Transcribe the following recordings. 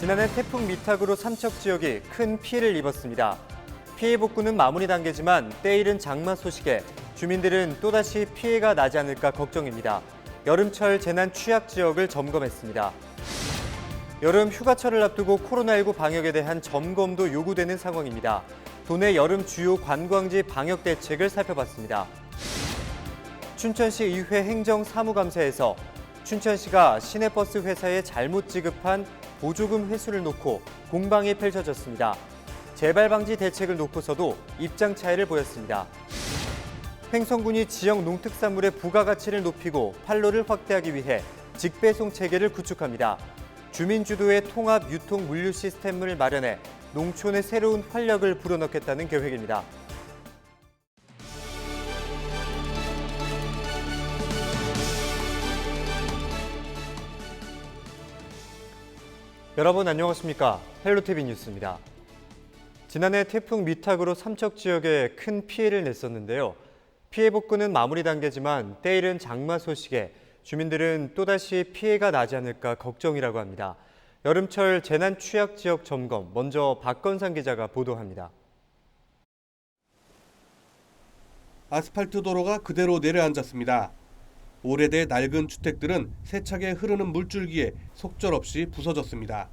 지난해 태풍 미탁으로 삼척 지역이 큰 피해를 입었습니다. 피해 복구는 마무리 단계지만 때이른 장마 소식에 주민들은 또다시 피해가 나지 않을까 걱정입니다. 여름철 재난 취약 지역을 점검했습니다. 여름 휴가철을 앞두고 코로나19 방역에 대한 점검도 요구되는 상황입니다. 도내 여름 주요 관광지 방역 대책을 살펴봤습니다. 춘천시 의회 행정사무감사에서 춘천시가 시내버스 회사에 잘못 지급한 보조금 회수를 놓고 공방이 펼쳐졌습니다. 재발 방지 대책을 놓고서도 입장 차이를 보였습니다. 횡성군이 지역 농특산물의 부가가치를 높이고 판로를 확대하기 위해 직배송 체계를 구축합니다. 주민 주도의 통합 유통 물류 시스템을 마련해 농촌의 새로운 활력을 불어넣겠다는 계획입니다. 여러분 안녕하십니까? 헬로티비 뉴스입니다. 지난해 태풍 미탁으로 삼척 지역에 큰 피해를 냈었는데요. 피해 복구는 마무리 단계지만 때이른 장마 소식에 주민들은 또다시 피해가 나지 않을까 걱정이라고 합니다. 여름철 재난 취약 지역 점검 먼저 박건상 기자가 보도합니다. 아스팔트 도로가 그대로 내려앉았습니다. 오래돼 낡은 주택들은 세차게 흐르는 물줄기에 속절없이 부서졌습니다.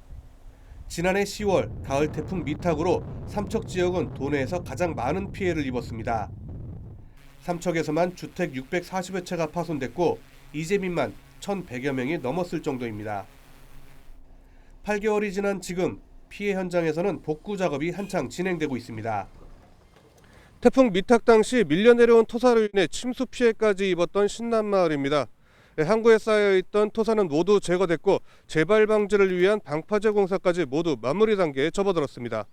지난해 10월 가을 태풍 미탁으로 삼척 지역은 도내에서 가장 많은 피해를 입었습니다. 삼척에서만 주택 640여 채가 파손됐고 이재민만 1,100여 명이 넘었을 정도입니다. 8개월이 지난 지금 피해 현장에서는 복구 작업이 한창 진행되고 있습니다. 태풍 미탁 당시 밀려 내려온 토사로 인해 침수 피해까지 입었던 신남마을입니다. 네, 항구에 쌓여 있던 토사는 모두 제거됐고 재발 방지를 위한 방파제 공사까지 모두 마무리 단계에 접어들었습니다.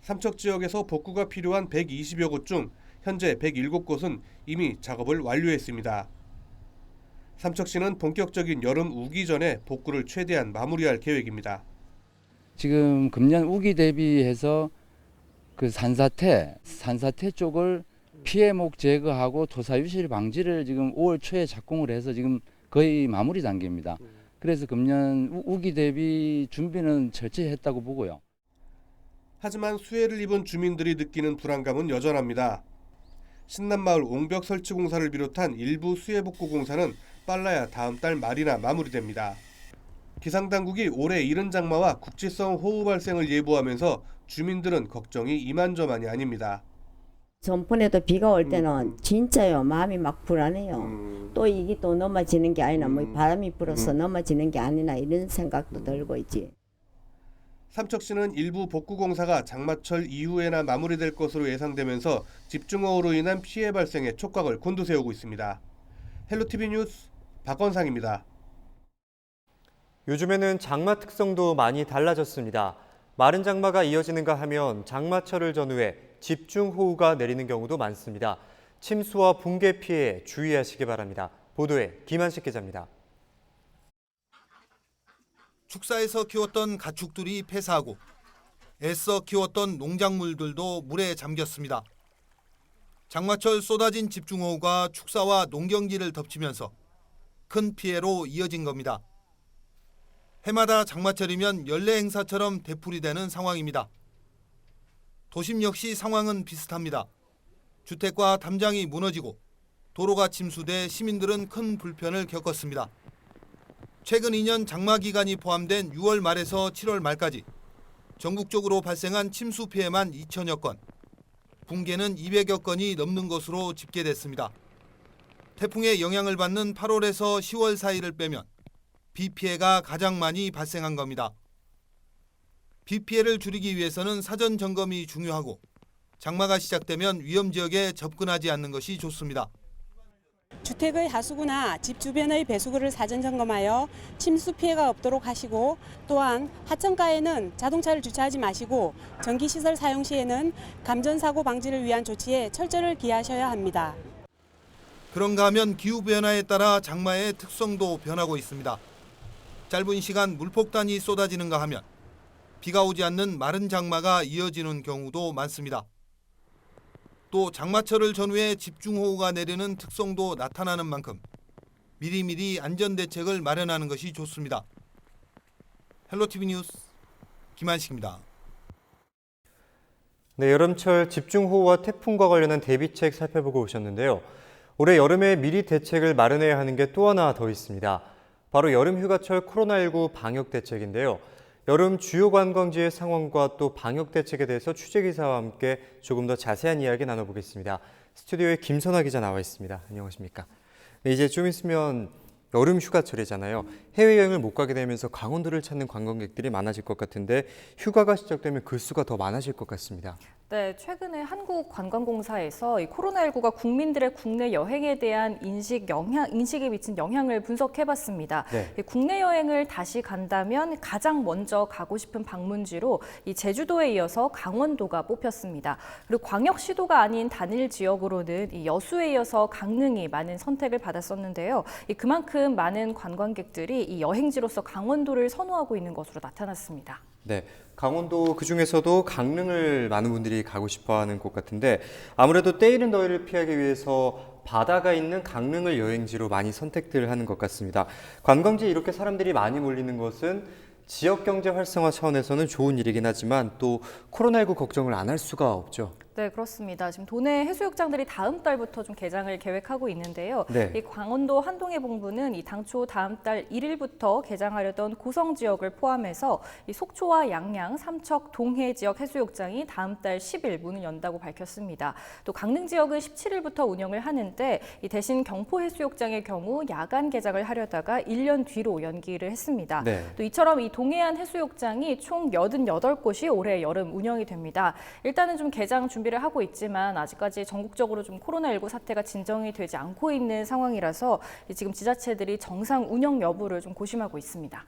삼척 지역에서 복구가 필요한 120여 곳 중 현재 107곳은 이미 작업을 완료했습니다. 삼척시는 본격적인 여름 우기 전에 복구를 최대한 마무리할 계획입니다. 지금 금년 우기 대비해서 그 산사태, 산사태 쪽을 피해목 제거하고 토사 유실 방지를 지금 5월 초에 착공을 해서 지금 거의 마무리 단계입니다. 그래서 금년 우- 우기 대비 준비는 철저히 했다고 보고요. 하지만 수해를 입은 주민들이 느끼는 불안감은 여전합니다. 신남마을 옹벽 설치 공사를 비롯한 일부 수해 복구 공사는 빨라야 다음 달 말이나 마무리됩니다. 기상당국이 올해 이른 장마와 국지성 호우 발생을 예보하면서 주민들은 걱정이 이만저만이 아닙니다. 전번에도 비가 올 때는 진짜요 마음이 막 불안해요. 또 이게 또 넘어지는 게 아니나 뭐 바람이 불어서 넘어지는 게 아니나 이런 생각도 들고 있지. 삼척시는 일부 복구 공사가 장마철 이후에나 마무리될 것으로 예상되면서 집중호우로 인한 피해 발생에 촉각을 곤두세우고 있습니다. 헬로티비 뉴스 박건상입니다. 요즘에는 장마 특성도 많이 달라졌습니다. 마른 장마가 이어지는가 하면 장마철을 전후해 집중호우가 내리는 경우도 많습니다. 침수와 붕괴 피해 주의하시기 바랍니다. 보도에 김한식 기자입니다. 축사에서 키웠던 가축들이 폐사하고 애써 키웠던 농작물들도 물에 잠겼습니다. 장마철 쏟아진 집중호우가 축사와 농경지를 덮치면서 큰 피해로 이어진 겁니다. 해마다 장마철이면 연례 행사처럼 되풀이 되는 상황입니다. 도심 역시 상황은 비슷합니다. 주택과 담장이 무너지고 도로가 침수돼 시민들은 큰 불편을 겪었습니다. 최근 2년 장마 기간이 포함된 6월 말에서 7월 말까지 전국적으로 발생한 침수 피해만 2천여 건, 붕괴는 200여 건이 넘는 것으로 집계됐습니다. 태풍의 영향을 받는 8월에서 10월 사이를 빼면 비 피해가 가장 많이 발생한 겁니다. 비 피해를 줄이기 위해서는 사전 점검이 중요하고 장마가 시작되면 위험 지역에 접근하지 않는 것이 좋습니다. 주택의 하수구나 집 주변의 배수구를 사전 점검하여 침수 피해가 없도록 하시고 또한 하천가에는 자동차를 주차하지 마시고 전기시설 사용 시에는 감전사고 방지를 위한 조치에 철저를 기하셔야 합니다. 그런가 하면 기후 변화에 따라 장마의 특성도 변하고 있습니다. 짧은 시간 물폭탄이 쏟아지는가 하면 비가 오지 않는 마른 장마가 이어지는 경우도 많습니다. 또 장마철을 전후해 집중호우가 내리는 특성도 나타나는 만큼 미리미리 안전 대책을 마련하는 것이 좋습니다. 헬로티비 뉴스 김한식입니다. 네, 여름철 집중호우와 태풍과 관련한 대비책 살펴보고 오셨는데요. 올해 여름에 미리 대책을 마련해야 하는 게 또 하나 더 있습니다. 바로 여름 휴가철 코로나19 방역 대책인데요. 여름 주요 관광지의 상황과 또 방역 대책에 대해서 취재 기사와 함께 조금 더 자세한 이야기 나눠보겠습니다. 스튜디오에 김선아 기자 나와 있습니다. 안녕하십니까? 네, 이제 좀 있으면 여름 휴가철이잖아요. 해외여행을 못 가게 되면서 강원도를 찾는 관광객들이 많아질 것 같은데 휴가가 시작되면 그 수가 더 많아질 것 같습니다. 네, 최근에 한국관광공사에서 이 코로나19가 국민들의 국내 여행에 대한 인식 영향 인식에 미친 영향을 분석해봤습니다. 네. 이 국내 여행을 다시 간다면 가장 먼저 가고 싶은 방문지로 이 제주도에 이어서 강원도가 뽑혔습니다. 그리고 광역시도가 아닌 단일 지역으로는 이 여수에 이어서 강릉이 많은 선택을 받았었는데요. 이 그만큼 많은 관광객들이 이 여행지로서 강원도를 선호하고 있는 것으로 나타났습니다. 네, 강원도 그 중에서도 강릉을 많은 분들이 가고 싶어 하는 곳 같은데 아무래도 때이른 더위를 피하기 위해서 바다가 있는 강릉을 여행지로 많이 선택들 하는 것 같습니다. 관광지에 이렇게 사람들이 많이 몰리는 것은 지역 경제 활성화 차원에서는 좋은 일이긴 하지만 또 코로나19 걱정을 안 할 수가 없죠. 네, 그렇습니다. 지금 도내 해수욕장들이 다음 달부터 좀 개장을 계획하고 있는데요. 네. 이 강원도 한동해 본부는 이 당초 다음 달 1일부터 개장하려던 고성 지역을 포함해서 이 속초와 양양, 삼척, 동해 지역 해수욕장이 다음 달 10일 문을 연다고 밝혔습니다. 또 강릉 지역은 17일부터 운영을 하는데 이 대신 경포 해수욕장의 경우 야간 개장을 하려다가 1년 뒤로 연기를 했습니다. 네. 또 이처럼 이 동해안 해수욕장이 총 88곳이 올해 여름 운영이 됩니다. 일단은 좀 개장 준비 를 하고 있지만 아직까지 전국적으로 좀 코로나19 사태가 진정이 되지 않고 있는 상황이라서 지금 지자체들이 정상 운영 여부를 좀 고심하고 있습니다.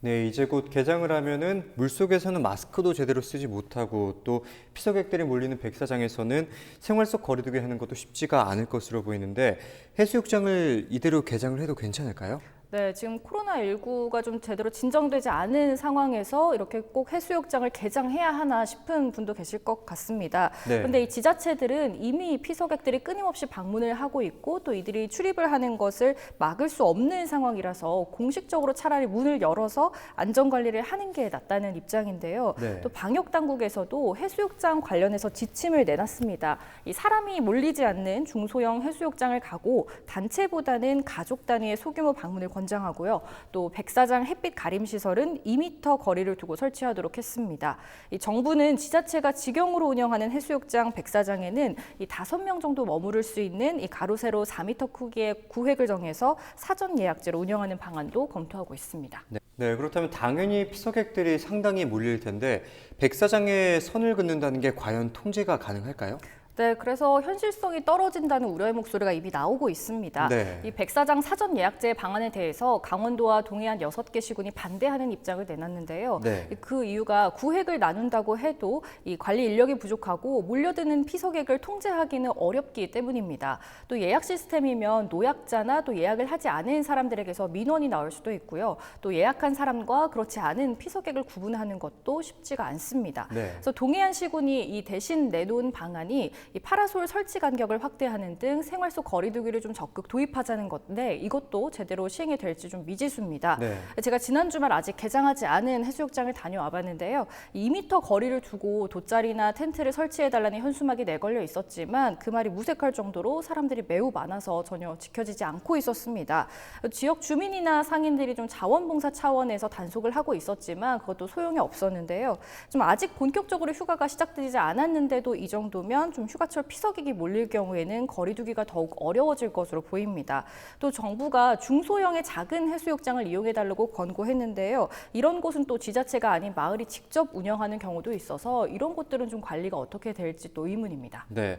네, 이제 곧 개장을 하면은 물속에서는 마스크도 제대로 쓰지 못하고 또 피서객들이 몰리는 백사장에서는 생활 속 거리두기 하는 것도 쉽지가 않을 것으로 보이는데 해수욕장을 이대로 개장을 해도 괜찮을까요? 네, 지금 코로나19가 좀 제대로 진정되지 않은 상황에서 이렇게 꼭 해수욕장을 개장해야 하나 싶은 분도 계실 것 같습니다. 네. 그런데 이 지자체들은 이미 피서객들이 끊임없이 방문을 하고 있고 또 이들이 출입을 하는 것을 막을 수 없는 상황이라서 공식적으로 차라리 문을 열어서 안전 관리를 하는 게 낫다는 입장인데요. 네. 또 방역 당국에서도 해수욕장 관련해서 지침을 내놨습니다. 이 사람이 몰리지 않는 중소형 해수욕장을 가고 단체보다는 가족 단위의 소규모 방문을 권 장하고요. 또 백사장 햇빛 가림 시설은 2m 거리를 두고 설치하도록 했습니다. 이 정부는 지자체가 직영으로 운영하는 해수욕장 백사장에는 이 5명 정도 머무를 수 있는 이 가로 세로 4m 크기의 구획을 정해서 사전 예약제로 운영하는 방안도 검토하고 있습니다. 네. 네, 그렇다면 당연히 피서객들이 상당히 몰릴 텐데 백사장에 선을 긋는다는 게 과연 통제가 가능할까요? 네, 그래서 현실성이 떨어진다는 우려의 목소리가 이미 나오고 있습니다. 네. 이 백사장 사전 예약제 방안에 대해서 강원도와 동해안 여섯 개 시군이 반대하는 입장을 내놨는데요. 네. 그 이유가 구획을 나눈다고 해도 이 관리 인력이 부족하고 몰려드는 피서객을 통제하기는 어렵기 때문입니다. 또 예약 시스템이면 노약자나 또 예약을 하지 않은 사람들에게서 민원이 나올 수도 있고요. 또 예약한 사람과 그렇지 않은 피서객을 구분하는 것도 쉽지가 않습니다. 네. 그래서 동해안 시군이 이 대신 내놓은 방안이 이 파라솔 설치 간격을 확대하는 등 생활 속 거리두기를 좀 적극 도입하자는 건데 이것도 제대로 시행이 될지 좀 미지수입니다. 네. 제가 지난 주말 아직 개장하지 않은 해수욕장을 다녀와 봤는데요. 2m 거리를 두고 돗자리나 텐트를 설치해달라는 현수막이 내걸려 있었지만 그 말이 무색할 정도로 사람들이 매우 많아서 전혀 지켜지지 않고 있었습니다. 지역 주민이나 상인들이 좀 자원봉사 차원에서 단속을 하고 있었지만 그것도 소용이 없었는데요. 좀 아직 본격적으로 휴가가 시작되지 않았는데도 이 정도면 좀 휴가철 피서객이 몰릴 경우에는 거리두기가 더욱 어려워질 것으로 보입니다. 또 정부가 중소형의 작은 해수욕장을 이용해 달라고 권고했는데요. 이런 곳은 또 지자체가 아닌 마을이 직접 운영하는 경우도 있어서 이런 곳들은 좀 관리가 어떻게 될지 또 의문입니다. 네.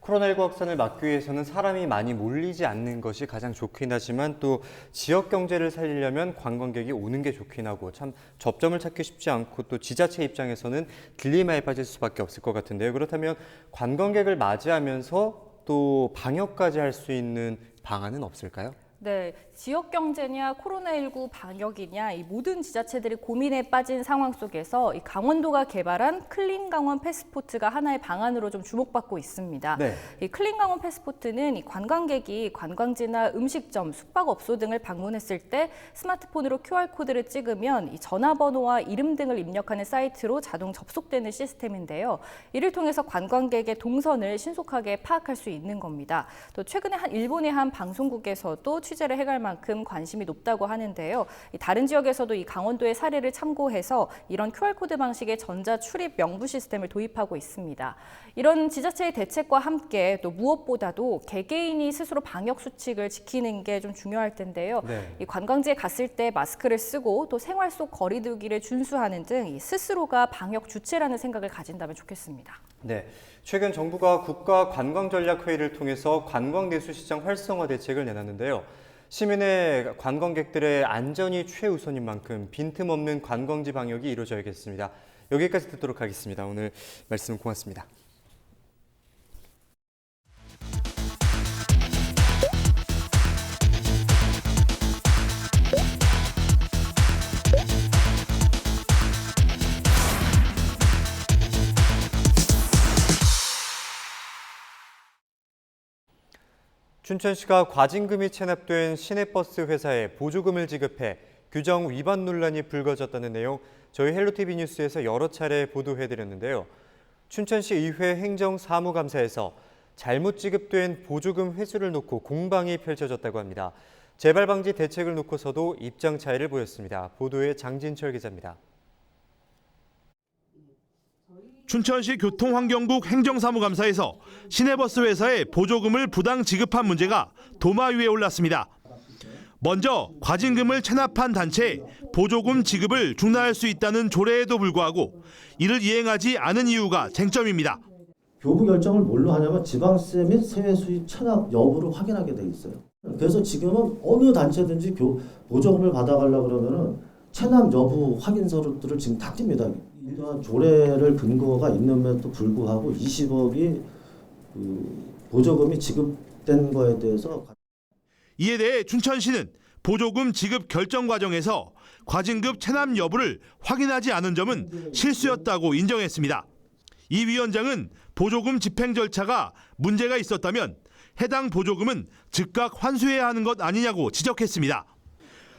코로나19 확산을 막기 위해서는 사람이 많이 몰리지 않는 것이 가장 좋긴 하지만 또 지역 경제를 살리려면 관광객이 오는 게 좋긴 하고 참 접점을 찾기 쉽지 않고 또 지자체 입장에서는 딜레마에 빠질 수밖에 없을 것 같은데요. 그렇다면 관광객을 맞이하면서 또 방역까지 할 수 있는 방안은 없을까요? 네, 지역 경제냐 코로나19 방역이냐 이 모든 지자체들이 고민에 빠진 상황 속에서 이 강원도가 개발한 클린 강원 패스포트가 하나의 방안으로 좀 주목받고 있습니다. 네. 이 클린 강원 패스포트는 이 관광객이 관광지나 음식점, 숙박업소 등을 방문했을 때 스마트폰으로 QR 코드를 찍으면 이 전화번호와 이름 등을 입력하는 사이트로 자동 접속되는 시스템인데요. 이를 통해서 관광객의 동선을 신속하게 파악할 수 있는 겁니다. 또 최근에 한 일본의 한 방송국에서도 취재를 해갈 만큼 관심이 높다고 하는데요. 이 다른 지역에서도 이 강원도의 사례를 참고해서 이런 QR코드 방식의 전자 출입 명부 시스템을 도입하고 있습니다. 이런 지자체의 대책과 함께 또 무엇보다도 개개인이 스스로 방역 수칙을 지키는 게 좀 중요할 텐데요. 네. 이 관광지에 갔을 때 마스크를 쓰고 또 생활 속 거리두기를 준수하는 등이 스스로가 방역 주체라는 생각을 가진다면 좋겠습니다. 네. 최근 정부가 국가 관광 전략 회의를 통해서 관광 내수 시장 활성화 대책을 내놨는데요. 시민의 관광객들의 안전이 최우선인 만큼 빈틈없는 관광지 방역이 이루어져야겠습니다. 여기까지 듣도록 하겠습니다. 오늘 말씀 고맙습니다. 춘천시가 과징금이 체납된 시내버스 회사에 보조금을 지급해 규정 위반 논란이 불거졌다는 내용 저희 헬로티비 뉴스에서 여러 차례 보도해드렸는데요. 춘천시 의회 행정사무감사에서 잘못 지급된 보조금 회수를 놓고 공방이 펼쳐졌다고 합니다. 재발 방지 대책을 놓고서도 입장 차이를 보였습니다. 보도에 장진철 기자입니다. 춘천시 교통환경국 행정사무감사에서 시내버스 회사에 보조금을 부당 지급한 문제가 도마 위에 올랐습니다. 먼저 과징금을 체납한 단체에 보조금 지급을 중단할 수 있다는 조례에도 불구하고 이를 이행하지 않은 이유가 쟁점입니다. 교부 결정을 뭘로 하냐면 지방세 및 세외 수입 체납 여부를 확인하게 돼 있어요. 그래서 지금은 어느 단체든지 교, 보조금을 받아가려 그러면은 체납 여부 확인서들을 지금 다 띱니다. 이러한 조례를 근거가 있는데도 불구하고 20억이 그 보조금이 지급된 거에 대해서 이에 대해 춘천시는 보조금 지급 결정 과정에서 과징금 체납 여부를 확인하지 않은 점은 실수였다고 인정했습니다. 이 위원장은 보조금 집행 절차가 문제가 있었다면 해당 보조금은 즉각 환수해야 하는 것 아니냐고 지적했습니다.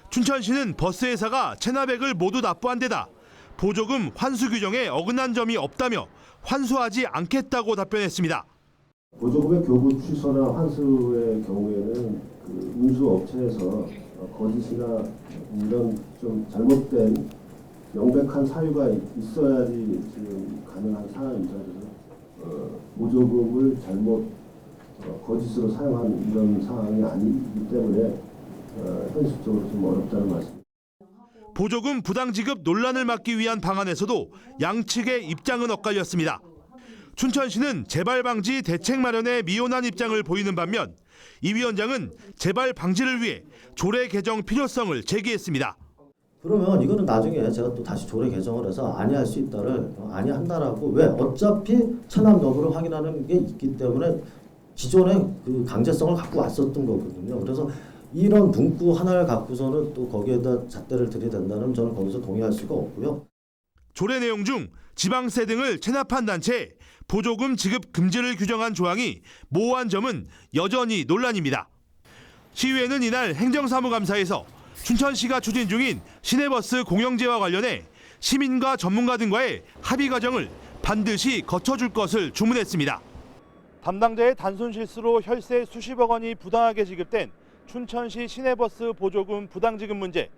춘천시는 버스 회사가 체납액을 모두 납부한 데다 보조금 환수 규정에 어긋난 점이 없다며 환수하지 않겠다고 답변했습니다. 보조금의 교부 취소나 환수의 경우에는 그 운수 업체에서 거짓이나 이런 좀 잘못된 명백한 사유가 있어야지 지금 가능한. 그래서 어, 보조금을 잘못 어, 거짓으로 사용한 이런 상황이 아니기 때문에 어, 현실적으로 좀 어렵다는 말씀. 보조금 부당 지급 논란을 막기 위한 방안에서도 양측의 입장은 엇갈렸습니다. 춘천시는 재발 방지 대책 마련에 미온한 입장을 보이는 반면 이 위원장은 재발 방지를 위해 조례 개정 필요성을 제기했습니다. 그러면 이거는 나중에 제가 또 다시 조례 개정을 해서 아니할 수 있다를 아니한다라고 왜 어차피 체납 여부를 확인하는 게 있기 때문에 기존에 그 강제성을 갖고 왔었던 거거든요. 그래서 이런 문구 하나를 갖고서는 또 거기에다 잣대를 들이댄다면 저는 거기서 동의할 수가 없고요. 조례 내용 중 지방세 등을 체납한 단체에 보조금 지급 금지를 규정한 조항이 모호한 점은 여전히 논란입니다. 시의회는 이날 행정사무감사에서 춘천시가 추진 중인 시내버스 공영제와 관련해 시민과 전문가 등과의 합의 과정을 반드시 거쳐줄 것을 주문했습니다. 담당자의 단순 실수로 혈세 수십억 원이 부당하게 지급된 춘천시 시내버스 보조금 부당 지급 문제.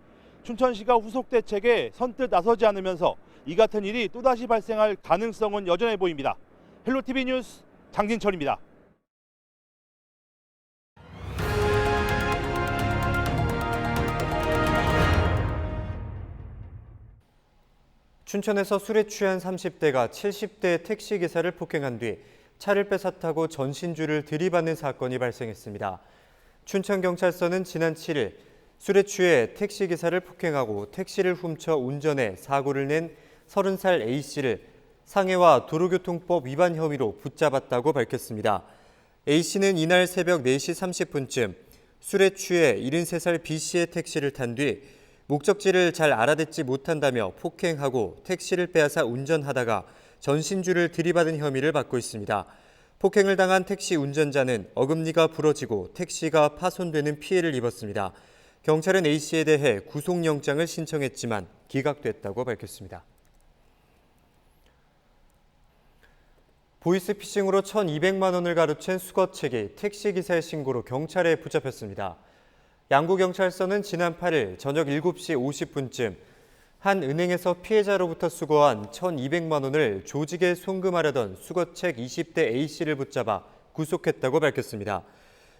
춘천시가 후속 대책에 선뜻 나서지 않으면서 이 같은 일이 또다시 발생할 가능성은 여전해 보입니다. 헬로티비 뉴스 장진철입니다. 춘천에서 술에 취한 30대가 70대 택시기사를 폭행한 뒤 차를 뺏어타고 전신주를 들이받는 사건이 발생했습니다. 춘천경찰서는 지난 7일 술에 취해 택시기사를 폭행하고 택시를 훔쳐 운전해 사고를 낸 30살 A씨를 상해와 도로교통법 위반 혐의로 붙잡았다고 밝혔습니다. A씨는 이날 새벽 4시 30분쯤 술에 취해 73살 B 씨의 택시를 탄 뒤 목적지를 잘 알아듣지 못한다며 폭행하고 택시를 빼앗아 운전하다가 전신주를 들이받은 혐의를 받고 있습니다. 폭행을 당한 택시 운전자는 어금니가 부러지고 택시가 파손되는 피해를 입었습니다. 경찰은 A 씨에 대해 구속영장을 신청했지만 기각됐다고 밝혔습니다. 보이스피싱으로 1,200만 원을 가로챈 수거책이 택시기사의 신고로 경찰에 붙잡혔습니다. 양구경찰서는 지난 8일 저녁 7시 50분쯤 한 은행에서 피해자로부터 수거한 1,200만 원을 조직에 송금하려던 수거책 20대 A씨를 붙잡아 구속했다고 밝혔습니다.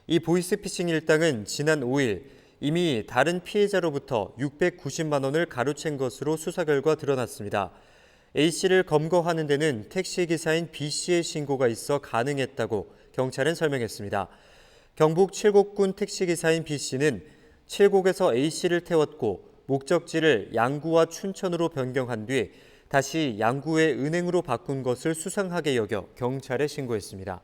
이 보이스피싱 일당은 지난 5일 이미 다른 피해자로부터 690만 원을 가로챈 것으로 수사 결과 드러났습니다. A씨를 검거하는 데는 택시기사인 B씨의 신고가 있어 가능했다고 경찰은 설명했습니다. 경북 칠곡군 택시기사인 B씨는 칠곡에서 A씨를 태웠고 목적지를 양구와 춘천으로 변경한 뒤 다시 양구의 은행으로 바꾼 것을 수상하게 여겨 경찰에 신고했습니다.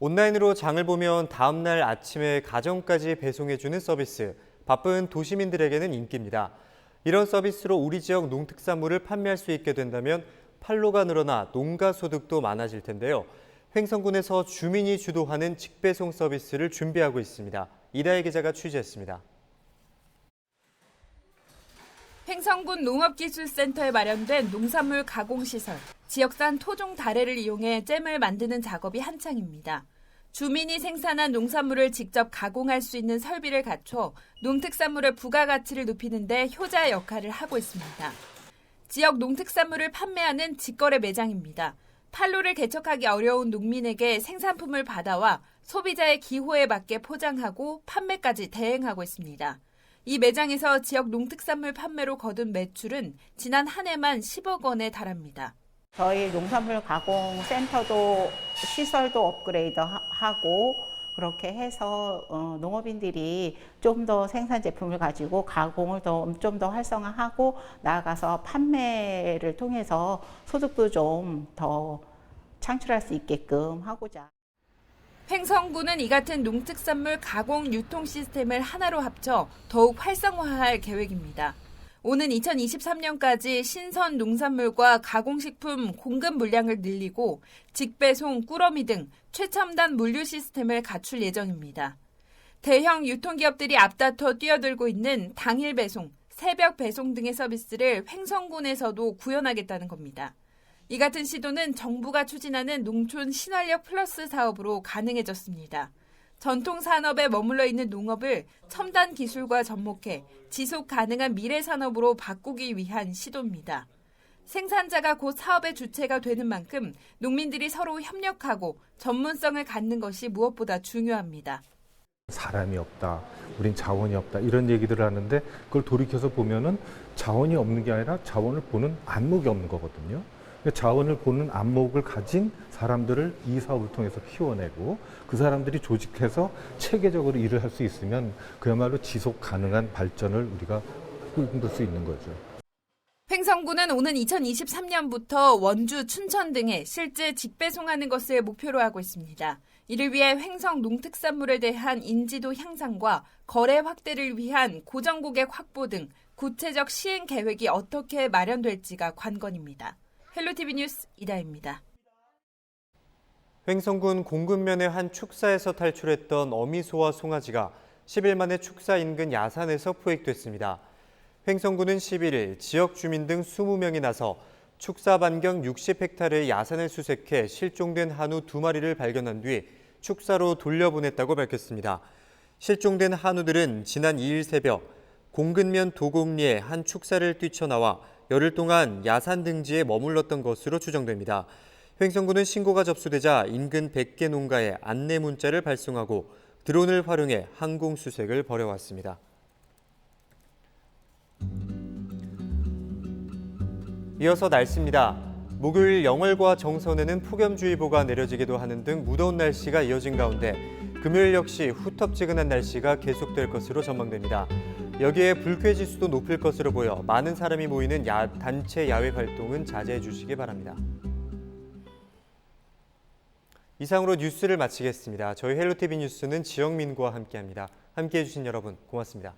온라인으로 장을 보면 다음날 아침에 가정까지 배송해주는 서비스. 바쁜 도시민들에게는 인기입니다. 이런 서비스로 우리 지역 농특산물을 판매할 수 있게 된다면 판로가 늘어나 농가 소득도 많아질 텐데요. 횡성군에서 주민이 주도하는 직배송 서비스를 준비하고 있습니다. 이다혜 기자가 취재했습니다. 횡성군 농업기술센터에 마련된 농산물 가공시설. 지역산 토종 다래를 이용해 잼을 만드는 작업이 한창입니다. 주민이 생산한 농산물을 직접 가공할 수 있는 설비를 갖춰 농특산물의 부가가치를 높이는 데 효자 역할을 하고 있습니다. 지역 농특산물을 판매하는 직거래 매장입니다. 판로를 개척하기 어려운 농민에게 생산품을 받아와 소비자의 기호에 맞게 포장하고 판매까지 대행하고 있습니다. 이 매장에서 지역 농특산물 판매로 거둔 매출은 지난 한 해만 10억 원에 달합니다. 저희 농산물 가공 센터도 시설도 업그레이드 하- 하고 그렇게 해서 어, 농업인들이 좀 더 생산 제품을 가지고 가공을 좀더 활성화하고 나아가서 판매를 통해서 소득도 좀 더 창출할 수 있게끔 하고자. 횡성군은 이 같은 농특산물 가공 유통 시스템을 하나로 합쳐 더욱 활성화할 계획입니다. 오는 2023년까지 신선 농산물과 가공식품 공급 물량을 늘리고 직배송, 꾸러미 등 최첨단 물류 시스템을 갖출 예정입니다. 대형 유통기업들이 앞다퉈 뛰어들고 있는 당일 배송, 새벽 배송 등의 서비스를 횡성군에서도 구현하겠다는 겁니다. 이 같은 시도는 정부가 추진하는 농촌 신활력 플러스 사업으로 가능해졌습니다. 전통 산업에 머물러 있는 농업을 첨단 기술과 접목해 지속 가능한 미래 산업으로 바꾸기 위한 시도입니다. 생산자가 곧 사업의 주체가 되는 만큼 농민들이 서로 협력하고 전문성을 갖는 것이 무엇보다 중요합니다. 사람이 없다, 우린 자원이 없다 이런 얘기들을 하는데 그걸 돌이켜서 보면은 자원이 없는 게 아니라 자원을 보는 안목이 없는 거거든요. 그러니까 자원을 보는 안목을 가진 사람들을 이 사업을 통해서 키워내고 그 사람들이 조직해서 체계적으로 일을 할 수 있으면 그야말로 지속 가능한 발전을 우리가 꿈꿀 수 있는 거죠. 횡성군은 오는 2023년부터 원주, 춘천 등에 실제 직배송하는 것을 목표로 하고 있습니다. 이를 위해 횡성 농특산물에 대한 인지도 향상과 거래 확대를 위한 고정 고객 확보 등 구체적 시행 계획이 어떻게 마련될지가 관건입니다. 헬로티비 뉴스 이다입니다. 횡성군 공군면의 한 축사에서 탈출했던 어미소와 송아지가 10일 만에 축사 인근 야산에서 포획됐습니다. 횡성군은 11일 지역 주민 등 20명이 나서 축사 반경 60헥타르의 야산을 수색해 실종된 한우 두 마리를 발견한 뒤 축사로 돌려보냈다고 밝혔습니다. 실종된 한우들은 지난 2일 새벽 공근면 도곡리의 한 축사를 뛰쳐나와 열흘 동안 야산 등지에 머물렀던 것으로 추정됩니다. 횡성군은 신고가 접수되자 인근 100개 농가에 안내 문자를 발송하고 드론을 활용해 항공 수색을 벌여왔습니다. 이어서 날씨입니다. 목요일 영월과 정선에는 폭염주의보가 내려지기도 하는 등 무더운 날씨가 이어진 가운데 금요일 역시 후텁지근한 날씨가 계속될 것으로 전망됩니다. 여기에 불쾌 지수도 높을 것으로 보여 많은 사람이 모이는 야, 단체 야외 활동은 자제해 주시기 바랍니다. 이상으로 뉴스를 마치겠습니다. 저희 헬로티비 뉴스는 지영민과 함께합니다. 함께해 주신 여러분 고맙습니다.